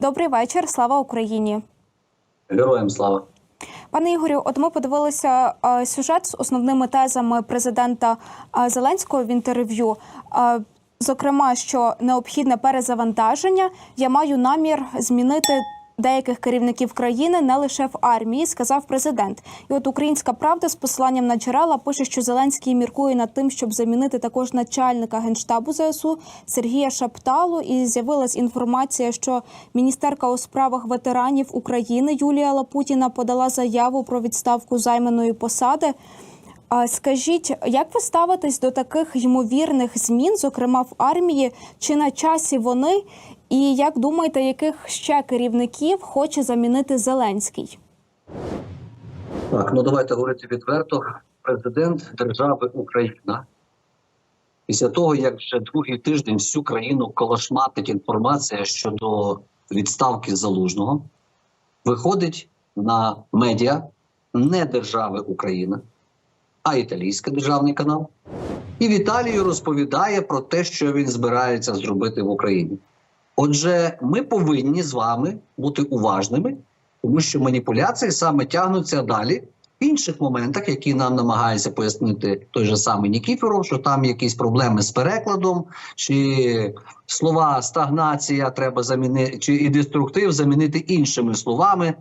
Добрий вечір. Слава Україні. Героям слава. Пане Ігорю, от ми подивилися е, сюжет з основними тезами президента е, Зеленського в інтерв'ю. Е, Зокрема, що необхідне перезавантаження. Я маю намір змінити деяких керівників країни не лише в армії, сказав президент. І от Українська правда з посиланням на джерела пише, що Зеленський міркує над тим, щоб замінити також начальника генштабу ЗСУ Сергія Шапталу. І з'явилась інформація, що міністерка у справах ветеранів України Юлія Лапутіна подала заяву про відставку займаної посади. Скажіть, як ви ставитесь до таких ймовірних змін, зокрема в армії, чи на часі вони? І як думаєте, яких ще керівників хоче замінити Зеленський? Так, ну давайте говорити відверто. Президент держави Україна після того, як вже другий тиждень всю країну колошматить інформація щодо відставки залужного, виходить на медіа не держави Україна, а італійський державний канал. І Віталію розповідає про те, що він збирається зробити в Україні. Отже, ми повинні з вами бути уважними, тому що маніпуляції саме тягнуться далі в інших моментах, які нам намагається пояснити той же самий Нікіфоров, що там якісь проблеми з перекладом, чи слова стагнація треба замінити, чи і деструктив замінити іншими словами.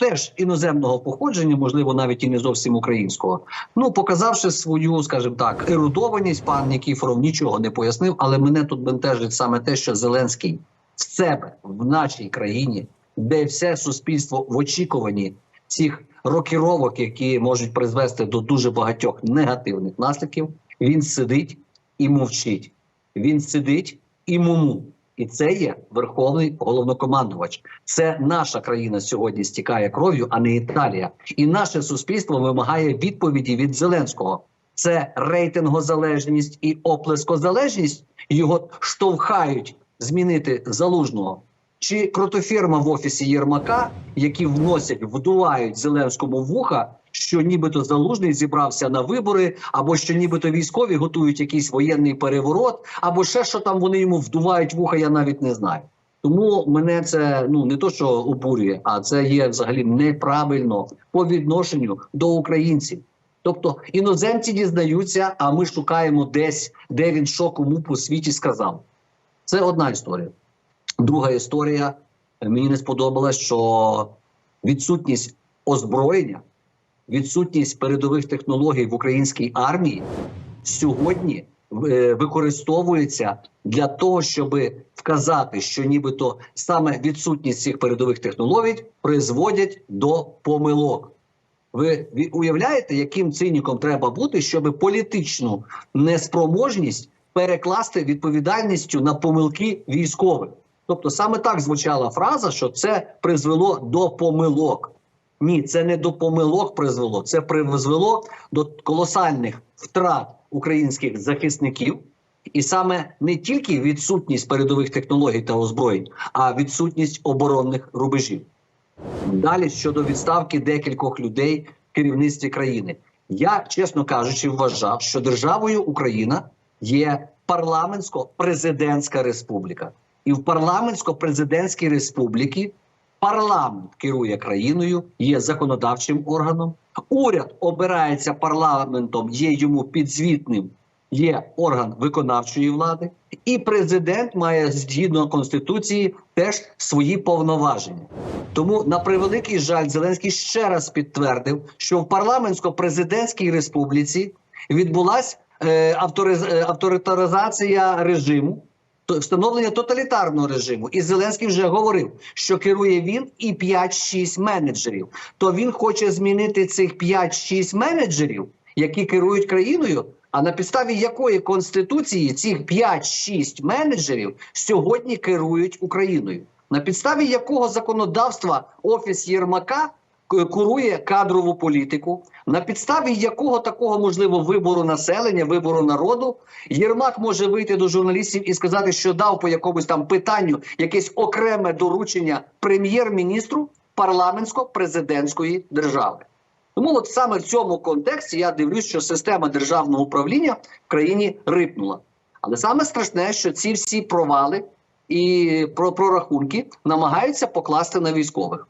Теж іноземного походження, можливо, навіть і не зовсім українського. Ну, показавши свою, скажімо так, ерудованість, пан Нікіфоров нічого не пояснив, але мене тут бентежить саме те, що Зеленський з себе в нашій країні, де все суспільство в очікуванні цих рокіровок, які можуть призвести до дуже багатьох негативних наслідків, він сидить і мовчить. Він сидить і муму. І це є верховний головнокомандувач. Це наша країна сьогодні стікає кров'ю, а не Італія. І наше суспільство вимагає відповіді від Зеленського. Це рейтингозалежність і оплескозалежність його штовхають змінити залужного. Чи кротофірма в офісі Єрмака, які вносять, вдувають Зеленському вуха, що нібито залужний зібрався на вибори, або що нібито військові готують якийсь воєнний переворот, або ще що там вони йому вдувають вуха, я навіть не знаю. Тому мене це ну не то, що обурює, а це є взагалі неправильно по відношенню до українців. Тобто іноземці дізнаються, а ми шукаємо десь, де він що кому по світі сказав. Це одна історія. Друга історія мені не сподобалась, що відсутність озброєння, відсутність передових технологій в українській армії сьогодні е, використовується для того, щоб вказати, що нібито саме відсутність цих передових технологій призводять до помилок. Ви уявляєте, яким циніком треба бути, щоб політичну неспроможність перекласти відповідальністю на помилки військових? Тобто саме так звучала фраза, що це призвело до помилок. Ні, це не до помилок призвело, це призвело до колосальних втрат українських захисників, і саме не тільки відсутність передових технологій та озброєнь, а відсутність оборонних рубежів. Далі щодо відставки декількох людей в керівництві країни, я чесно кажучи, вважав, що державою Україна є парламентсько-президентська республіка, і в парламентсько-президентській республіці парламент керує країною, є законодавчим органом. Уряд обирається парламентом, є йому підзвітним, є орган виконавчої влади, і президент має згідно конституції теж свої повноваження. Тому на превеликий жаль, Зеленський ще раз підтвердив, що в парламентсько-президентській республіці відбулася е, авториз, е, режиму, встановлення тоталітарного режиму. І Зеленський вже говорив, що керує він і 5-6 менеджерів. То він хоче змінити цих 5-6 менеджерів, які керують країною. А на підставі якої конституції цих 5-6 менеджерів сьогодні керують Україною? На підставі якого законодавства офіс Єрмака курує кадрову політику, на підставі якого такого можливо вибору населення, вибору народу, Єрмак може вийти до журналістів і сказати, що дав по якомусь там питанню якесь окреме доручення прем'єр-міністру парламентсько-президентської держави. Тому от саме в цьому контексті я дивлюсь, що система державного управління в країні рипнула. Але саме страшне, що ці всі провали і прорахунки намагаються покласти на військових.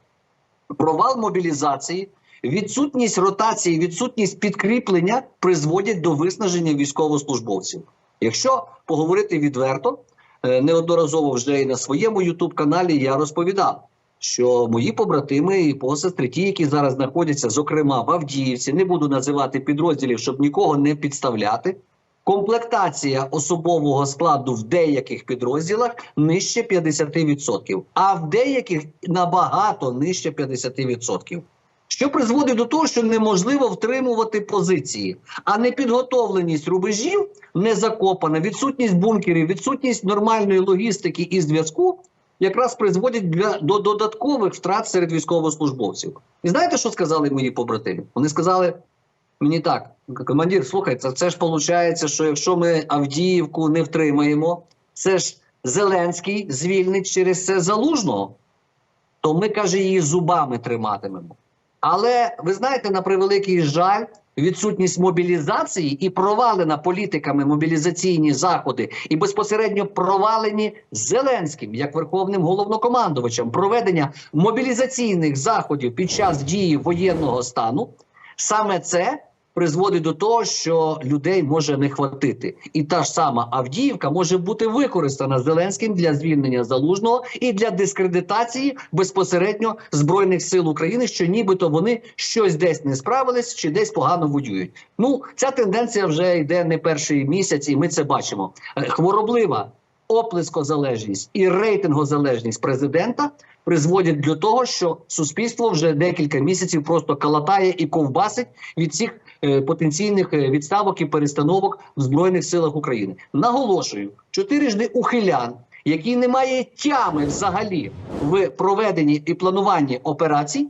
Провал мобілізації, відсутність ротації, відсутність підкріплення призводять до виснаження військовослужбовців. Якщо поговорити відверто, е, неодноразово вже і на своєму Ютуб каналі я розповідав, що мої побратими і посестри, ті, які зараз знаходяться, зокрема в Авдіївці, не буду називати підрозділів, щоб нікого не підставляти. Комплектація особового складу в деяких підрозділах нижче 50%, а в деяких набагато нижче 50%. Що призводить до того, що неможливо втримувати позиції, а непідготовленість рубежів не закопана, відсутність бункерів, відсутність нормальної логістики і зв'язку якраз призводять для, до додаткових втрат серед військовослужбовців. І знаєте, що сказали мої побратими? Вони сказали мені так: командир, слухай, це, це ж виходить, що якщо ми Авдіївку не втримаємо, це ж Зеленський звільнить через це залужного, то ми каже її зубами триматимемо. Але ви знаєте, на превеликий жаль, відсутність мобілізації і провалена політиками мобілізаційні заходи, і безпосередньо провалені Зеленським як верховним головнокомандувачем проведення мобілізаційних заходів під час дії воєнного стану. Саме це призводить до того, що людей може не хватити, і та ж сама Авдіївка може бути використана Зеленським для звільнення залужного і для дискредитації безпосередньо збройних сил України, що нібито вони щось десь не справились чи десь погано воюють. Ну ця тенденція вже йде не перший місяць, і ми це бачимо. Е, Хвороблива оплескозалежність і рейтингозалежність президента призводять до того, що суспільство вже декілька місяців просто калатає і ковбасить від цих потенційних е, відставок і перестановок в збройних силах України. Наголошую, чотирижди ухилян, який не має тями взагалі в проведенні і плануванні операцій,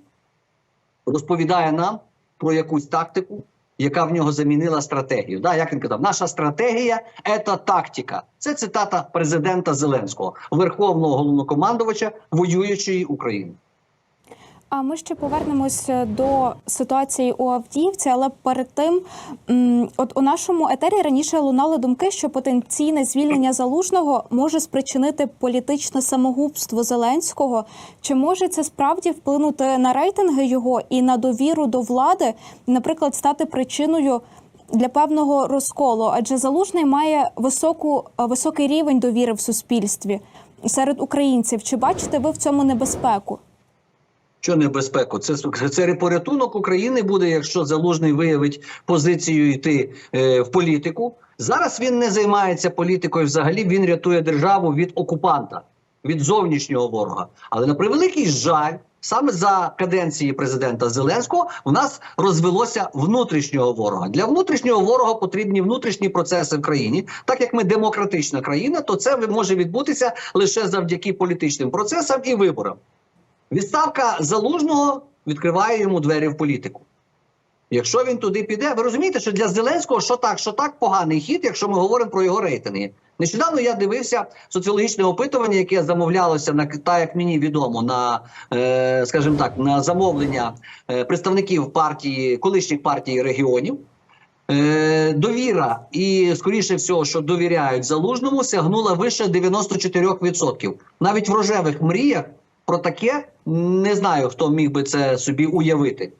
розповідає нам про якусь тактику, яка в нього замінила стратегію. Да, як він казав, наша стратегія це тактика. Це цитата президента Зеленського, верховного головнокомандувача воюючої України. А ми ще повернемося до ситуації у Авдіївці, але перед тим, от у нашому етері раніше лунали думки, що потенційне звільнення залужного може спричинити політичне самогубство Зеленського. Чи може це справді вплинути на рейтинги його і на довіру до влади, наприклад, стати причиною? Для певного розколу, адже залужний має високу високий рівень довіри в суспільстві серед українців. Чи бачите ви в цьому небезпеку? Що небезпеку? Це це порятунок України буде, якщо залужний виявить позицію йти е, в політику. Зараз він не займається політикою. Взагалі він рятує державу від окупанта, від зовнішнього ворога. Але на превеликий жаль, саме за каденції президента Зеленського в нас розвелося внутрішнього ворога. Для внутрішнього ворога потрібні внутрішні процеси в країні. Так як ми демократична країна, то це може відбутися лише завдяки політичним процесам і виборам. Відставка залужного відкриває йому двері в політику. Якщо він туди піде, ви розумієте, що для Зеленського що так, що так поганий хід, якщо ми говоримо про його рейтинги. Нещодавно я дивився соціологічне опитування, яке замовлялося на так, як мені відомо, на е, скажімо так, на замовлення е, представників партії, колишніх партій регіонів. Е, довіра і скоріше всього, що довіряють залужному, сягнула вище 94%. Навіть в рожевих мріях про таке не знаю, хто міг би це собі уявити.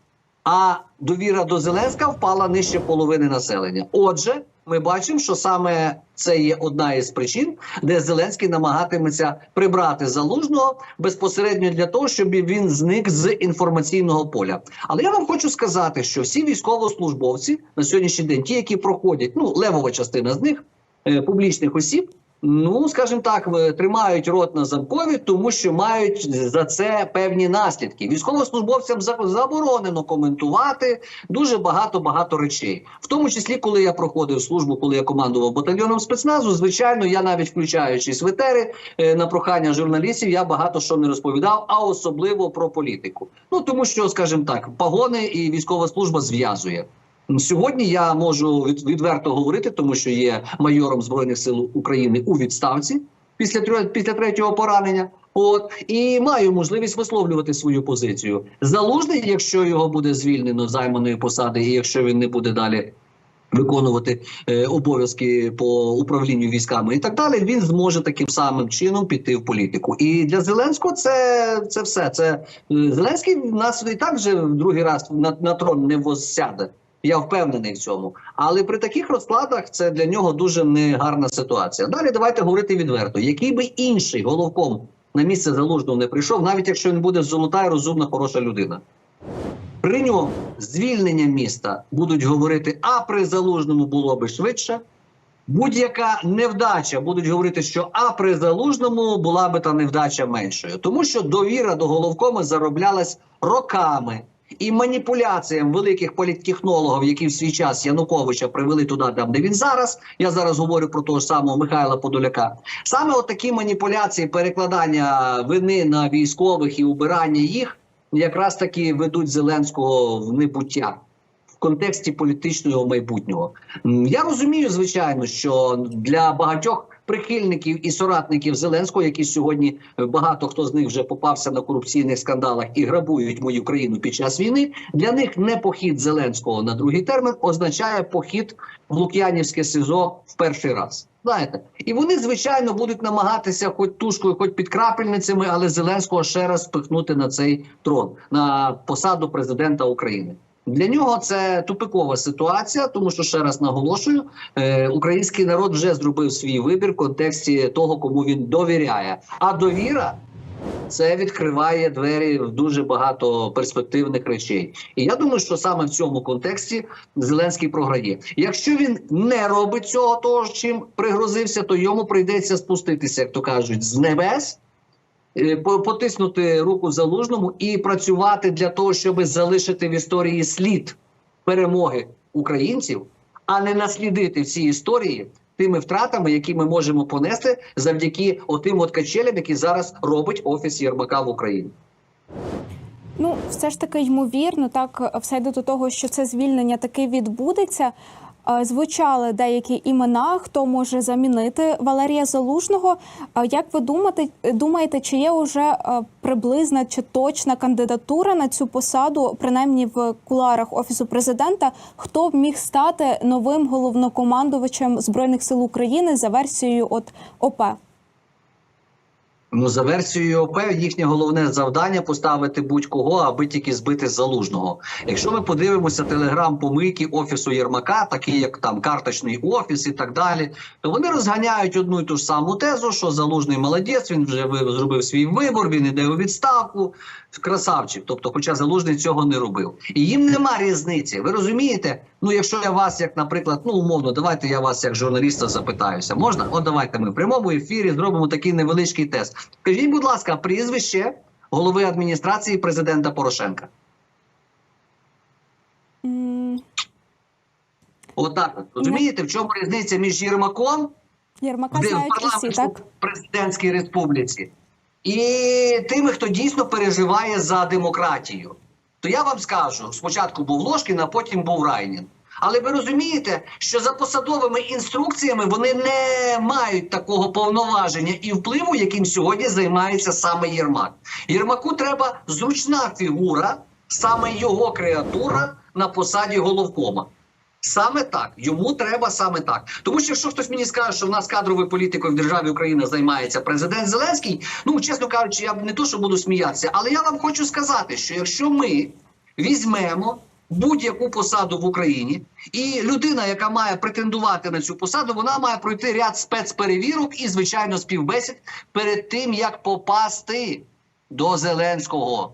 А довіра до Зеленська впала нижче половини населення. Отже, ми бачимо, що саме це є одна із причин, де Зеленський намагатиметься прибрати залужного безпосередньо для того, щоб він зник з інформаційного поля. Але я вам хочу сказати, що всі військовослужбовці на сьогоднішній день, ті, які проходять, ну левова частина з них е, публічних осіб. Ну, скажімо так, тримають рот на замкові, тому що мають за це певні наслідки. Військовослужбовцям заборонено коментувати дуже багато багато речей. В тому числі, коли я проходив службу, коли я командував батальйоном спецназу, звичайно, я навіть включаючись в е, на прохання журналістів, я багато що не розповідав, а особливо про політику. Ну тому що, скажімо так, погони і військова служба зв'язує. Сьогодні я можу від, відверто говорити, тому що є майором збройних сил України у відставці після трьох- після третього поранення. От і маю можливість висловлювати свою позицію. Залужний, якщо його буде звільнено займаної посади, і якщо він не буде далі виконувати е, обов'язки по управлінню військами і так далі, він зможе таким самим чином піти в політику. І для Зеленського це, це все. Це е, Зеленський в нас і так вже в другий раз на, на трон не воссяде. Я впевнений в цьому. Але при таких розкладах це для нього дуже негарна ситуація. Далі давайте говорити відверто. Який би інший головком на місце залужного не прийшов, навіть якщо він буде золота і розумна, хороша людина. При ньому звільнення міста будуть говорити, а при залужному було би швидше. Будь-яка невдача будуть говорити, що а при залужному була би та невдача меншою, тому що довіра до головкома зароблялась роками і маніпуляціям великих політтехнологів, які в свій час Януковича привели туди, там де він зараз. Я зараз говорю про того самого Михайла Подоляка. Саме такі маніпуляції, перекладання вини на військових і убирання їх, якраз таки ведуть Зеленського в небуття в контексті політичного майбутнього. Я розумію, звичайно, що для багатьох прихильників і соратників Зеленського, які сьогодні е, багато хто з них вже попався на корупційних скандалах і грабують мою країну під час війни. Для них не похід Зеленського на другий термін означає похід в Лук'янівське СИЗО в перший раз. Знаєте, і вони звичайно будуть намагатися, хоч тушкою, хоч під крапельницями, але Зеленського ще раз спихнути на цей трон на посаду президента України. Для нього це тупикова ситуація, тому що ще раз наголошую, е, український народ вже зробив свій вибір в контексті того, кому він довіряє. А довіра це відкриває двері в дуже багато перспективних речей. І я думаю, що саме в цьому контексті Зеленський програє. Якщо він не робить цього, того чим пригрозився, то йому прийдеться спуститися, як то кажуть, з небес. Е, по- Потиснути руку залужному і працювати для того, щоб залишити в історії слід перемоги українців, а не наслідити всі історії тими втратами, які ми можемо понести завдяки отим от качелям, які зараз робить офіс Єрмака в Україні. Ну, все ж таки ймовірно, так все йде до того, що це звільнення таки відбудеться. Е, Звучали деякі імена, хто може замінити Валерія Залужного. Е, Як ви думаєте, думаєте, чи є вже е, приблизна чи точна кандидатура на цю посаду, принаймні в куларах офісу президента? Хто б міг стати новим головнокомандувачем збройних сил України за версією от ОП? Ну, за версією ОП, їхнє головне завдання поставити будь-кого, аби тільки збити залужного. Якщо ми подивимося телеграм-помийки офісу Єрмака, такі як там карточний офіс і так далі, то вони розганяють одну і ту ж саму тезу, що залужний молодець, він вже зробив свій вибор, він іде у відставку. Красавчик, тобто, хоча залужний цього не робив, і їм нема різниці. Ви розумієте? Ну, якщо я вас, як, наприклад, ну умовно, давайте я вас як журналіста запитаюся. Можна? От давайте ми в прямому ефірі зробимо такий невеличкий тест. Скажіть, будь ласка, прізвище голови адміністрації президента Порошенка. М, Отак, от розумієте, в чому різниця між Єрмаком Єрмака де в так? парламентсько-президентській республіці і тими, хто дійсно переживає за демократію. То я вам скажу: спочатку був Ложкін, а потім був Райнін. Але ви розумієте, що за посадовими інструкціями вони не мають такого повноваження і впливу, яким сьогодні займається саме Єрмак. Єрмаку треба зручна фігура, саме його креатура на посаді головкома. Саме так, йому треба саме так. Тому що якщо хтось мені скаже, що в нас кадровою політикою в державі Україна займається президент Зеленський, ну чесно кажучи, я не то, що буду сміятися, але я вам хочу сказати, що якщо ми візьмемо будь-яку посаду в Україні, і людина, яка має претендувати на цю посаду, вона має пройти ряд спецперевірок і, звичайно, співбесід перед тим, як попасти до Зеленського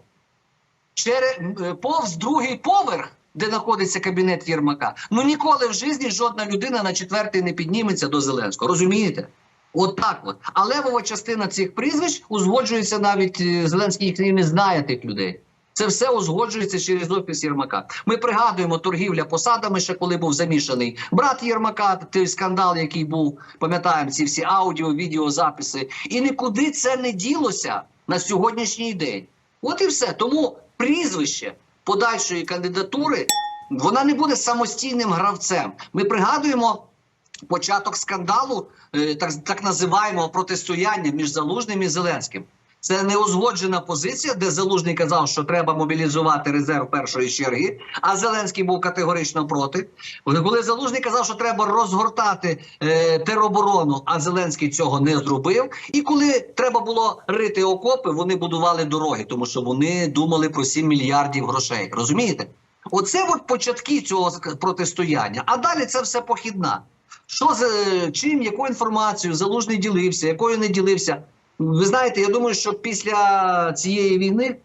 через е, повз другий поверх, де знаходиться кабінет Єрмака. Ну ніколи в житті жодна людина на четвертий не підніметься до Зеленського. Розумієте? От так от. А левова частина цих прізвищ узгоджується навіть е, Зеленський їх не знає тих людей. Це все узгоджується через офіс Єрмака. Ми пригадуємо торгівля посадами, ще коли був замішаний брат Єрмака, той скандал, який був, пам'ятаємо ці всі аудіо, відеозаписи. І нікуди це не ділося на сьогоднішній день. От і все. Тому прізвище подальшої кандидатури вона не буде самостійним гравцем. Ми пригадуємо початок скандалу, е, так, так називаємого протистояння між Залужним і Зеленським. Це неузгоджена позиція, де Залужний казав, що треба мобілізувати резерв першої черги, а Зеленський був категорично проти. Коли Залужний казав, що треба розгортати е, тероборону, а Зеленський цього не зробив. І коли треба було рити окопи, вони будували дороги, тому що вони думали про 7 мільярдів грошей. Розумієте? Оце от початки цього протистояння. А далі це все похідна. Що з е, чим, якою інформацією залужний ділився, якою не ділився. Ви знаєте, я думаю, що після цієї війни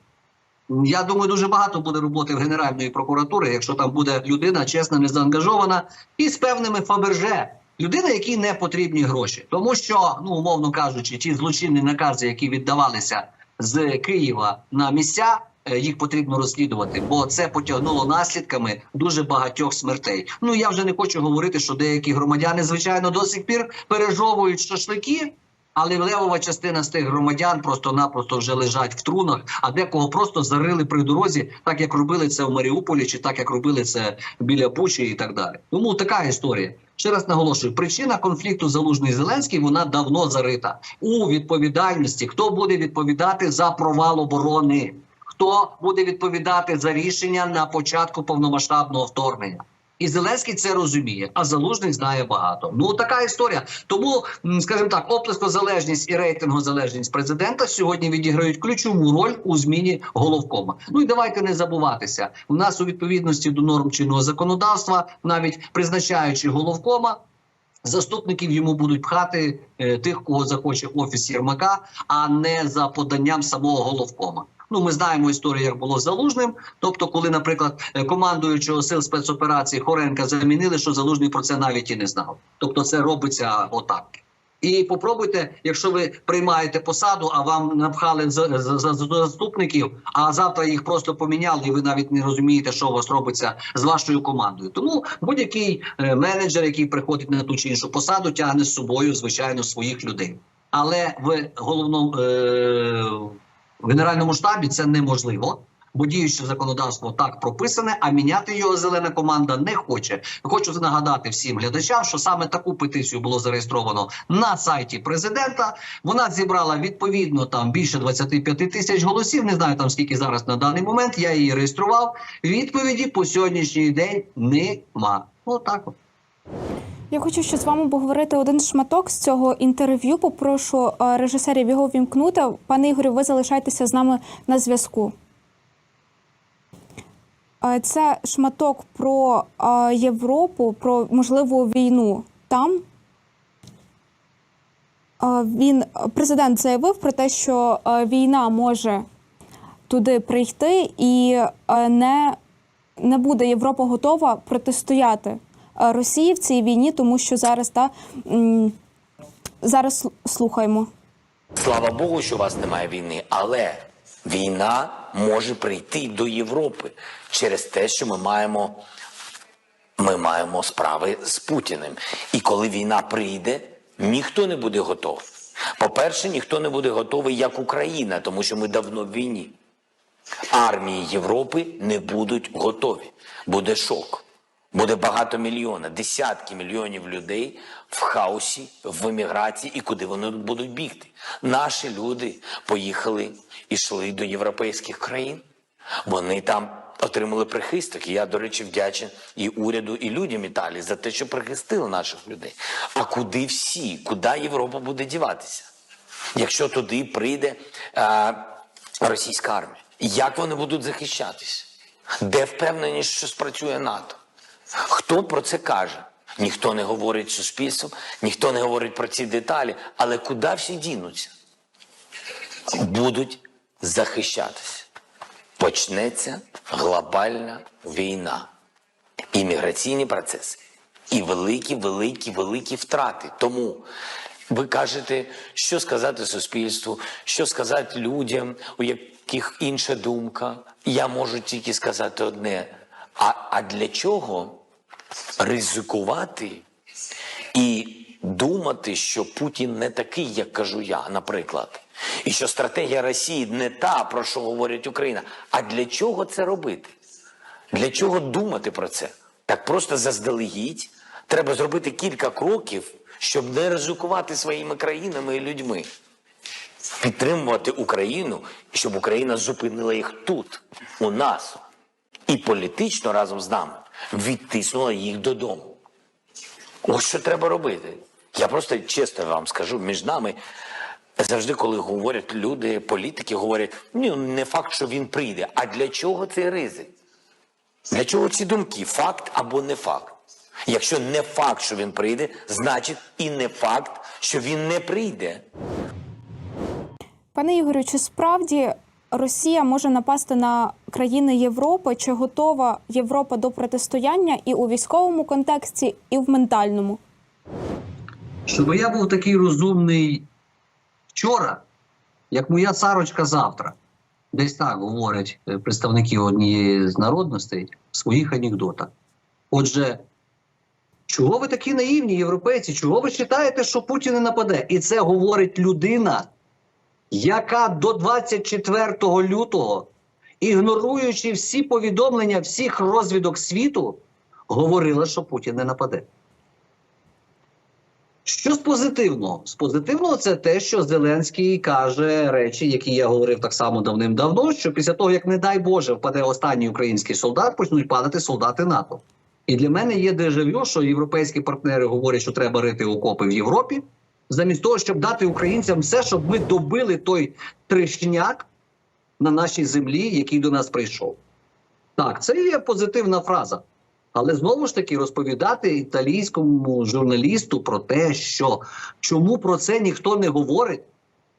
я думаю, дуже багато буде роботи в Генеральної прокуратури, якщо там буде людина чесна, не заангажована і з певними фаберже. Людина, якій не потрібні гроші, тому що, ну умовно кажучи, ті злочинні накази, які віддавалися з Києва на місця, е, їх потрібно розслідувати, бо це потягнуло наслідками дуже багатьох смертей. Ну я вже не хочу говорити, що деякі громадяни, звичайно, до сих пір пережовують шашлики. Але левова частина з тих громадян просто-напросто вже лежать в трунах, а декого просто зарили при дорозі, так як робили це в Маріуполі, чи так як робили це біля Бучі і так далі. Тому така історія. Ще раз наголошую: причина конфлікту залужний Зеленський вона давно зарита у відповідальності. Хто буде відповідати за провал оборони? Хто буде відповідати за рішення на початку повномасштабного вторгнення? І Зеленський це розуміє, а залужний знає багато. Ну така історія. Тому, скажімо так, оплескозалежність і рейтингозалежність президента сьогодні відіграють ключову роль у зміні головкома. Ну і давайте не забуватися. У нас у відповідності до норм чинного законодавства, навіть призначаючи головкома. Заступників йому будуть пхати е, тих, кого захоче офіс Єрмака, а не за поданням самого головкома. Ну, ми знаємо історію, як було з залужним. Тобто, коли, наприклад, е, командуючого сил спецоперації Хоренка замінили, що залужний про це навіть і не знав. Тобто, це робиться отак. І попробуйте, якщо ви приймаєте посаду, а вам напхали за, за, за заступників, а завтра їх просто поміняли, і ви навіть не розумієте, що у вас робиться з вашою командою. Тому будь-який е, менеджер, який приходить на ту чи іншу посаду, тягне з собою звичайно своїх людей. Але в головному е, в генеральному штабі це неможливо. Бо діюче законодавство так прописане, а міняти його зелена команда не хоче. Хочу нагадати всім глядачам, що саме таку петицію було зареєстровано на сайті президента. Вона зібрала відповідно там більше 25 тисяч голосів. Не знаю там скільки зараз на даний момент. Я її реєстрував. Відповіді по сьогоднішній день нема. Отак от. Я хочу ще з вами поговорити один шматок з цього інтерв'ю. Попрошу е, режисерів його вімкнути. Пане Ігорю, ви залишайтеся з нами на зв'язку. Е, Це шматок про е, Європу, про можливу війну там. Він президент заявив про те, що війна може туди прийти, і не, не буде Європа готова протистояти Росії в цій війні, тому що зараз та зараз сл- слухаємо. Слава Богу, що у вас немає війни, але війна може прийти до Європи через те, що ми маємо, ми маємо справи з Путіним. І коли війна прийде, ніхто не буде готовий. По-перше, ніхто не буде готовий, як Україна, тому що ми давно в війні. Армії Європи не будуть готові. Буде шок. Буде багато мільйона, десятки мільйонів людей в хаосі, в еміграції і куди вони будуть бігти. Наші люди поїхали і йшли до європейських країн. Вони там отримали прихисток. І я, до речі, вдячен і уряду, і людям Італії за те, що прихистили наших людей. А куди всі? Куди Європа буде діватися? Якщо туди прийде е, російська армія, як вони будуть захищатися? Де впевненість, що спрацює НАТО? Хто про це каже? Ніхто не говорить з суспільством, ніхто не говорить про ці деталі, але куди всі дінуться? Будуть захищатися. Почнеться глобальна війна, імміграційні процеси і великі, великі, великі втрати. Тому ви кажете, що сказати суспільству, що сказати людям, у яких інша думка. Я можу тільки сказати одне: а, а для чого ризикувати і думати, що Путін не такий, як кажу я, наприклад, і що стратегія Росії не та, про що говорить Україна. А для чого це робити? Для чого думати про це? Так просто заздалегідь треба зробити кілька кроків, щоб не ризикувати своїми країнами і людьми. підтримувати Україну, щоб Україна зупинила їх тут, у нас, і політично разом з нами відтиснула їх додому. Ось що треба робити. Я просто чесно вам скажу, між нами завжди, коли говорять люди, політики говорять, ні, не факт, що він прийде. А для чого цей ризик? Для чого ці думки? Факт або не факт? Якщо не факт, що він прийде, значить і не факт, що він не прийде. Пане Ігорю, чи справді Росія може напасти на країни Європи? Чи готова Європа до протистояння і у військовому контексті, і в ментальному? Щоб я був такий розумний вчора, як моя царочка завтра. Десь так говорять е, представники однієї з народностей в своїх анекдотах. Отже, чого ви такі наївні, європейці? Чого ви вважаєте, що Путін не нападе? І це говорить людина, яка до 24 лютого, ігноруючи всі повідомлення всіх розвідок світу, говорила, що Путін не нападе. Що з позитивного? З позитивного це те, що Зеленський каже речі, які я говорив так само давним-давно. Що після того, як не дай Боже, впаде останній український солдат, почнуть падати солдати НАТО. І для мене є дежавю, що європейські партнери говорять, що треба рити окопи в Європі, замість того, щоб дати українцям все, щоб ми добили той тришняк на нашій землі, який до нас прийшов. Так, це є позитивна фраза. Але знову ж таки розповідати італійському журналісту про те, що чому про це ніхто не говорить.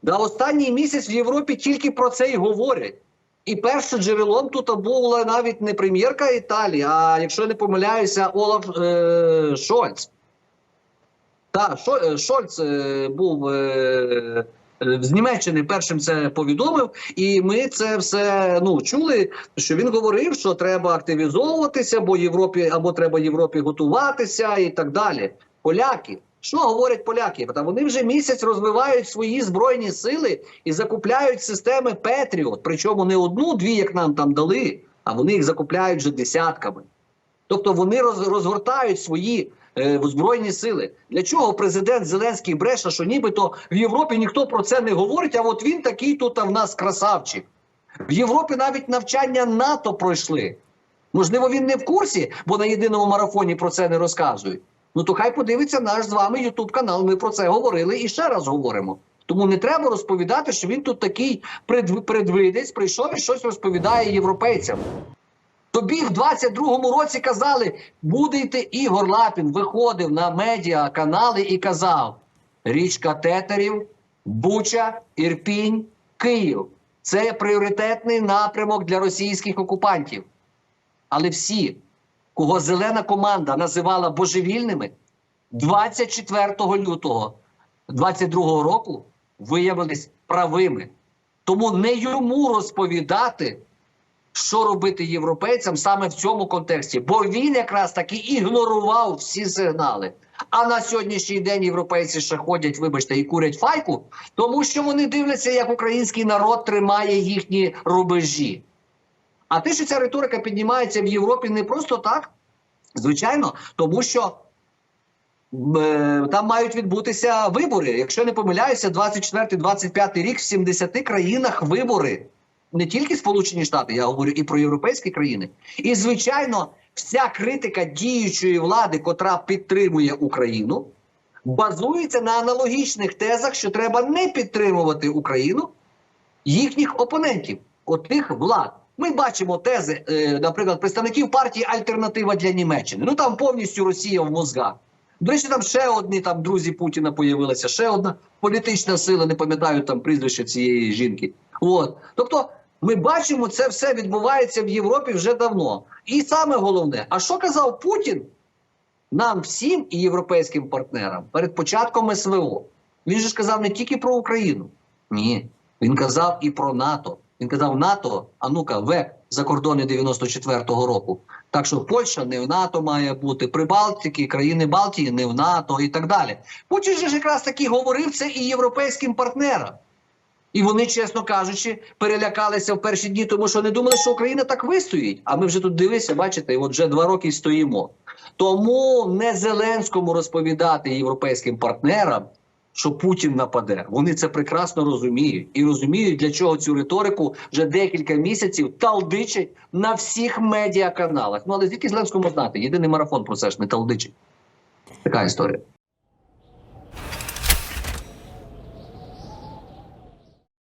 Да останній місяць в Європі тільки про це й говорять. І першим джерелом тут була навіть не прем'єрка Італії, а якщо не помиляюся, Олаф е, Шольц. Шо, е, Шольц е, був е, з Німеччини першим це повідомив, і ми це все ну чули. Що він говорив, що треба активізовуватися, бо Європі або треба Європі готуватися і так далі. Поляки. Що говорять поляки? Та вони вже місяць розвивають свої збройні сили і закупляють системи Петріот. Причому не одну, дві, як нам там дали, а вони їх закупляють вже десятками. Тобто вони роз, розгортають свої е, збройні сили. Для чого президент Зеленський бреше, що нібито в Європі ніхто про це не говорить, а от він такий тут в нас красавчик. В Європі навіть навчання НАТО пройшли. Можливо, він не в курсі, бо на єдиному марафоні про це не розказують. Ну то хай подивиться наш з вами Ютуб канал. Ми про це говорили і ще раз говоримо. Тому не треба розповідати, що він тут такий предвидець, прийшов і щось розповідає європейцям. Тобі в 22-му році казали, буде йти Ігор Лапін, виходив на медіа канали і казав: річка Тетерів, Буча, Ірпінь, Київ. Це пріоритетний напрямок для російських окупантів. Але всі, кого зелена команда називала божевільними, 24 лютого 22 року виявились правими. Тому не йому розповідати, що робити європейцям саме в цьому контексті, бо він якраз таки ігнорував всі сигнали. А на сьогоднішній день європейці ще ходять, вибачте, і курять файку, тому що вони дивляться, як український народ тримає їхні рубежі. А те, що ця риторика піднімається в Європі не просто так, звичайно, тому що е, там мають відбутися вибори. Якщо не помиляюся, 24-25 рік в 70 країнах вибори. Не тільки Сполучені Штати, я говорю і про європейські країни. І, звичайно, вся критика діючої влади, котра підтримує Україну, базується на аналогічних тезах, що треба не підтримувати Україну їхніх опонентів, отих влад. Ми бачимо тези, е, наприклад, представників партії Альтернатива для Німеччини. Ну там повністю Росія в мозгах. До речі, там ще одні там друзі Путіна появилися, ще одна політична сила, не пам'ятаю там прізвище цієї жінки. От. Тобто, ми бачимо, це все відбувається в Європі вже давно. І саме головне, а що казав Путін нам всім і європейським партнерам перед початком СВО? Він же ж казав не тільки про Україну. Ні, він казав і про НАТО. Він казав НАТО, а ну-ка, век за кордони 94-го року. Так що Польща не в НАТО має бути, Прибалтики, країни Балтії не в НАТО і так далі. Путін же ж якраз таки говорив це і європейським партнерам. І вони, чесно кажучи, перелякалися в перші дні, тому що не думали, що Україна так вистоїть. А ми вже тут дивилися, бачите, от вже два роки стоїмо. Тому не Зеленському розповідати європейським партнерам, що Путін нападе. Вони це прекрасно розуміють і розуміють, для чого цю риторику вже декілька місяців талдичать на всіх медіаканалах. Ну але звідки Зеленському знати? Єдиний марафон про це ж не талдичить. Така історія.